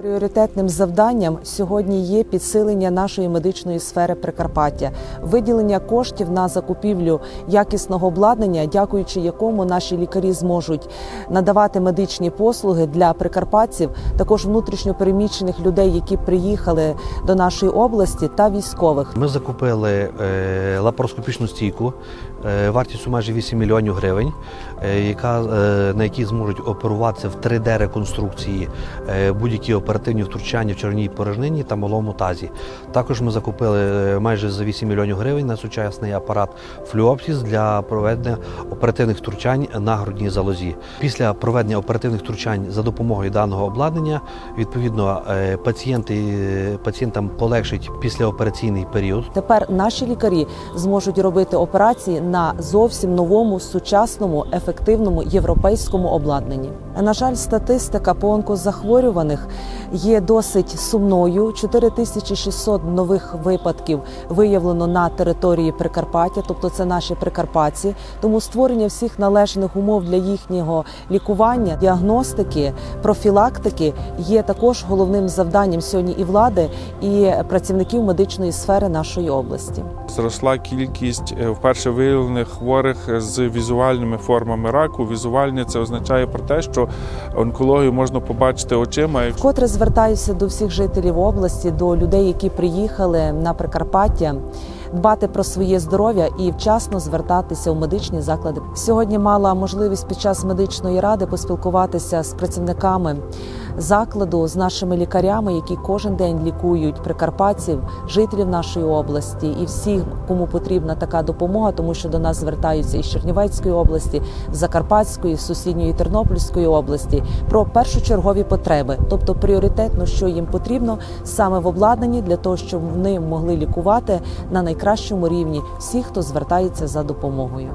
Пріоритетним завданням сьогодні є підсилення нашої медичної сфери Прикарпаття, виділення коштів на закупівлю якісного обладнання, дякуючи якому наші лікарі зможуть надавати медичні послуги для прикарпатців, також внутрішньо переміщених людей, які приїхали до нашої області, та військових. Ми закупили е, лапароскопічну стійку е, вартістю майже 8 мільйонів гривень, е, яка, на якій зможуть оперуватися в 3D-реконструкції е, будь-які оперативні втручання в червоній порожнині та малому тазі. Також ми закупили е, майже за 8 мільйонів гривень на сучасний апарат флюопсіс для проведення оперативних втручань на грудній залозі. Після проведення оперативних втручань за допомогою даного обладнання, відповідно, е, пацієнти, пацієнтам полегшить післяопераційний період. Тепер наші лікарі зможуть робити операції на зовсім новому, сучасному, ефективному європейському обладнанні. На жаль, статистика по онкозахворюваних є досить сумною. 4600 нових випадків виявлено на території Прикарпаття, тобто це наші прикарпатці. Тому створення всіх належних умов для їхнього лікування, діагностики, профілактики є також головним завданням сьогодні і влади, і працівників медичної сфери нашої області. Зросла кількість е, вперше виявлених хворих з візуальними формами раку. Візуальне це означає про те, що онкологію можна побачити очима. Якщо Вкотре звертаюся до всіх жителів області, до людей, які приїхали на Прикарпаття, дбати про своє здоров'я і вчасно звертатися у медичні заклади. Сьогодні мала можливість під час медичної ради поспілкуватися з працівниками закладу, з нашими лікарями, які кожен день лікують прикарпатців, жителів нашої області і всіх, кому потрібна така допомога, тому що до нас звертаються із Чернівецької області, Закарпатської, сусідньої Тернопільської області про першочергові потреби, тобто пріоритетно, що їм потрібно саме в обладнанні для того, щоб вони могли лікувати на найкращому рівні всіх, хто звертається за допомогою.